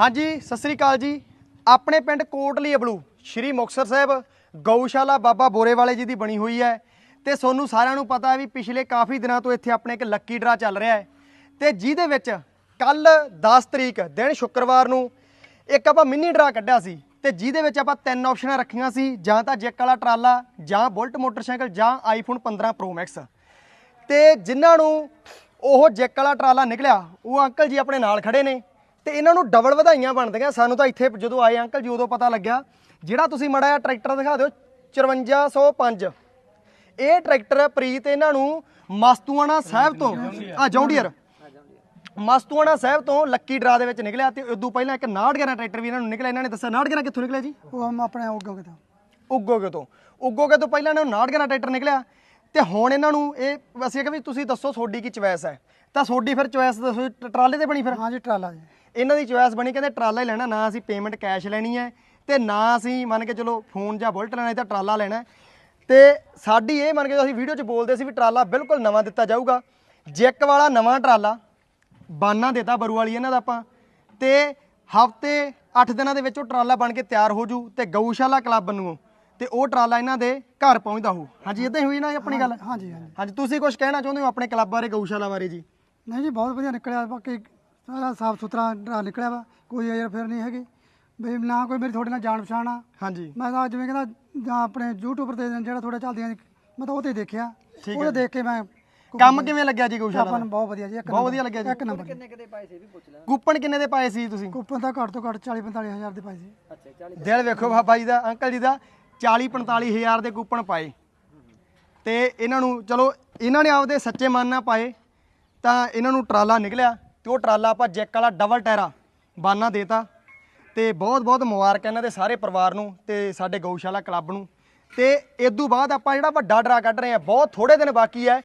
ਹਾਂਜੀ, ਸਤਿ ਸ੍ਰੀ ਅਕਾਲ ਜੀ। ਆਪਣੇ ਪਿੰਡ ਕੋਟਲੀ ਅਬਲੂ, ਸ਼੍ਰੀ ਮੁਕਤਸਰ ਸਾਹਿਬ, ਗਊਸ਼ਾਲਾ ਬਾਬਾ ਬੋਰੇ ਵਾਲੇ ਜੀ ਦੀ ਬਣੀ ਹੋਈ ਹੈ। ਤੇ ਤੁਹਾਨੂੰ ਸਾਰਿਆਂ ਨੂੰ ਪਤਾ ਹੈ ਵੀ ਪਿਛਲੇ ਕਾਫੀ ਦਿਨਾਂ ਤੋਂ ਇੱਥੇ ਆਪਣੇ ਇੱਕ ਲੱਕੀ ਡਰਾ ਚੱਲ ਰਿਹਾ ਹੈ। ਤੇ ਜਿਹਦੇ ਵਿੱਚ ਕੱਲ 10 ਤਰੀਕ, ਦਿਨ ਸ਼ੁੱਕਰਵਾਰ ਨੂੰ ਇੱਕ ਆਪਾਂ ਮਿੰਨੀ ਡਰਾ ਕੱਢਿਆ ਸੀ। ਤੇ ਜਿਹਦੇ ਵਿੱਚ ਆਪਾਂ ਤਿੰਨ ਆਪਸ਼ਨਾਂ ਰੱਖੀਆਂ ਸੀ, ਜਾਂ ਤਾਂ ਜੈਕ ਵਾਲਾ ਟਰਾਲਾ, ਜਾਂ ਬੁਲਟ ਮੋਟਰਸਾਈਕਲ, ਜਾਂ ਆਈਫੋਨ 15 ਪ੍ਰੋ ਮੈਕਸ ਤੇ ਜਿਨ੍ਹਾਂ ਨੂੰ ਉਹ ਜੈਕ ਵਾਲਾ ਟਰਾਲਾ ਨਿਕਲਿਆ, ਉਹ ਅੰਕਲ ਜੀ ਆਪਣੇ ਨਾਲ ਖੜੇ ਨੇ। ਤੇ ਇਹਨਾਂ ਨੂੰ ਡਬਲ ਵਧਾਈਆਂ ਬਣਦੀਆਂ। ਸਾਨੂੰ ਤਾਂ ਇੱਥੇ ਜਦੋਂ ਆਏ ਅੰਕਲ ਜੀ ਉਦੋਂ ਪਤਾ ਲੱਗਿਆ ਜਿਹੜਾ ਤੁਸੀਂ ਮੜਾ ਜਿਹਾ ਟਰੈਕਟਰ ਦਿਖਾ ਦਿਓ 5405 ਇਹ ਟਰੈਕਟਰ ਪ੍ਰੀਤ ਇਹਨਾਂ ਨੂੰ ਮਸਤੂਆਣਾ ਸਾਹਿਬ ਤੋਂ ਆ ਜੌਂਡੀਅਰ। ਮਸਤੂਆਣਾ ਸਾਹਿਬ ਤੋਂ ਲੱਕੀ ਡਰਾ ਦੇ ਵਿੱਚ ਨਿਕਲਿਆ ਤੇ ਉਦੋਂ ਪਹਿਲਾਂ ਇੱਕ 911 ਟਰੈਕਟਰ ਵੀ ਇਹਨਾਂ ਨੂੰ ਨਿਕਲਿਆ। ਇਹਨਾਂ ਨੇ ਦੱਸਿਆ 911 ਕਿੱਥੋਂ ਨਿਕਲਿਆ ਜੀ? ਉਹ ਹਮ ਆਪਣੇ ਕਿਉਂ ਕਿਤਾ। ਉਗੋਗੇ ਤੋਂ ਉਗੋਗੇ ਤੋਂ ਪਹਿਲਾਂ ਇਹਨਾਂ ਨੂੰ 911 ਟਰੈਕਟਰ ਨਿਕਲਿਆ। ਤੇ ਹੁਣ ਇਹਨਾਂ ਨੂੰ ਇਹ ਅਸੀਂ ਕਿ ਵੀ ਤੁਸੀਂ ਦੱਸੋ ਤੁਹਾਡੀ ਕੀ ਚੁਆਇਸ ਹੈ। ਤਾਂ ਤੁਹਾਡੀ ਫਿਰ ਚੁਆਇਸ ਦੱਸੋ ਟ- ਟਰਾਲੇ ਤੇ ਬਣੀ ਫਿਰ? ਹਾਂ ਜੀ ਟਰਾਲਾ ਜੀ। ਇਹਨਾਂ ਦੀ ਚੁਆਇਸ ਬਣੀ ਕਹਿੰਦੇ ਟਰਾਲਾ ਹੀ ਲੈਣਾ ਨਾ ਅਸੀਂ ਪੇਮੈਂਟ ਕੈਸ਼ ਲੈਣੀ ਹੈ ਤੇ ਨਾ ਅਸੀਂ ਮੰਨ ਕੇ ਚਲੋ ਫੋਨ ਜਾਂ ਬੁਲਟ ਲੈਣਾ ਹੈ ਤਾਂ ਟਰਾਲਾ ਲੈਣਾ ਹੈ। ਤੇ ਸਾਡੀ ਇਹ ਮੰਨ ਕੇ ਅਸੀਂ ਵੀਡੀਓ 'ਚ ਬੋਲਦੇ ਸੀ ਵੀ ਟਰਾਲਾ ਬਿਲਕੁਲ ਨਵਾਂ ਦਿੱਤਾ ਜਾਊਗਾ। ਜੈਕ ਵਾਲਾ ਨਵਾਂ ਟਰਾਲਾ ਬਾਨਾ ਦਿੱਤਾ ਬਰੂ ਵਾਲੀ ਇਹਨਾਂ ਦਾ ਆਪਾਂ ਤੇ ਹਫ਼ਤੇ 8 ਦਿਨਾਂ ਦੇ ਵਿੱਚ ਉਹ ਟਰਾਲਾ ਬਣ ਕੇ ਤਿਆਰ ਹੋ ਜੂ ਤੇ ਗਊਸ਼ਾਲਾ ਕਲੱਬ ਨੂੰ ਤੇ ਉਹ ਟਰਾਲਾ ਇਹਨਾਂ ਦੇ ਘਰ ਪਹੁੰਚਦਾ ਹੋ ਹਾਂਜੀ ਇਦਾਂ ਹੀ ਹੋਈ ਨਾ ਆਪਣੀ ਗੱਲ ਹਾਂ ਜੀ ਹਾਂ ਜੀ ਹਾਂਜੀ ਤੁਸੀਂ ਕੁਝ ਕਹਿਣਾ ਚਾਹੁੰਦੇ ਹੋ ਆਪਣੇ ਕਲੱਬ ਬਾਰੇ ਗਊਸ਼ਾਲਾ ਬਾਰੇ ਜੀ? ਨਹੀਂ ਜੀ ਬਹੁਤ ਵਧੀਆ ਨਿਕਲਿਆ। ਬਾਕੀ ਸਾਰਾ ਸਾਫ਼ ਸੁਥਰਾ ਡਰਾ ਨਿਕਲਿਆ ਵਾ। ਕੋਈ ਅਜਰ ਫਿਰ ਨਹੀਂ ਹੈਗੀ। ਵੀ ਨਾ ਕੋਈ ਮੇਰੀ ਤੁਹਾਡੇ ਨਾਲ ਜਾਣ ਪਛਾਣ ਆ। ਹਾਂਜੀ। ਮੈਂ ਤਾਂ ਜਿਵੇਂ ਕਹਿੰਦਾ ਜਾਂ ਆਪਣੇ YouTube ਤੇ ਜਿਹੜਾ ਥੋੜਾ ਚੱਲਦੀਆਂ ਮੈਂ ਤਾਂ ਉਹ ਤੇ ਦੇਖਿਆ। ਠੀਕ ਉਹ ਦੇਖ ਕੇ ਮੈਂ ਕੰਮ ਕਿਵੇਂ ਲੱਗਿਆ ਜੀ ਗਊਸ਼ਾਲਾ ਨੂੰ ਬਹੁਤ ਵਧੀਆ ਜੀ ਇੱਕ ਬਹੁਤ ਵਧੀਆ ਲੱਗਿਆ ਜੀ। ਇੱਕ ਨੰਬਰ ਕੂਪਨ ਕਿੰਨੇ ਦੇ ਪਾਏ ਸੀ ਤੁਸੀਂ? ਕੂਪਨ ਤਾਂ ਘੱਟ ਤੋਂ ਘੱਟ 40 45 ਹਜ਼ਾਰ ਦੇ ਪਾਈ ਸੀ। ਦਿਲ ਵੇਖੋ ਬਾਬਾ ਜੀ ਦਾ ਅੰਕਲ ਜੀ ਦਾ। 40 45 ਹਜ਼ਾਰ ਦੇ ਕੂਪਨ ਪਾਏ। ਤੇ ਇਹਨਾਂ ਨੂੰ, ਚਲੋ, ਇਹਨਾਂ ਨੇ ਆਪਦੇ ਸੱਚੇ ਮਨ ਨਾਲ ਪਾਏ, ਤਾਂ ਇਹਨਾਂ ਨੂੰ ਟਰਾਲਾ ਨਿਕਲਿਆ ਤੇ ਉਹ ਟਰਾਲਾ ਆਪਾਂ ਜੈਕ ਵਾਲਾ ਡਬਲ ਟਾਇਰਾ ਬਾਨਾ ਦੇਤਾ। ਤੇ ਬਹੁਤ ਬਹੁਤ ਮੁਬਾਰਕ ਇਹਨਾਂ ਦੇ ਸਾਰੇ ਪਰਿਵਾਰ ਨੂੰ ਤੇ ਸਾਡੇ ਗਊਸ਼ਾਲਾ ਕਲੱਬ ਨੂੰ। ਤੇ ਤੋਂ ਬਾਅਦ ਆਪਾਂ ਜਿਹੜਾ ਵੱਡਾ ਡਰਾ ਕੱਢ ਰਹੇ ਆ ਬਹੁਤ ਥੋੜੇ ਦਿਨ ਬਾਕੀ ਹੈ।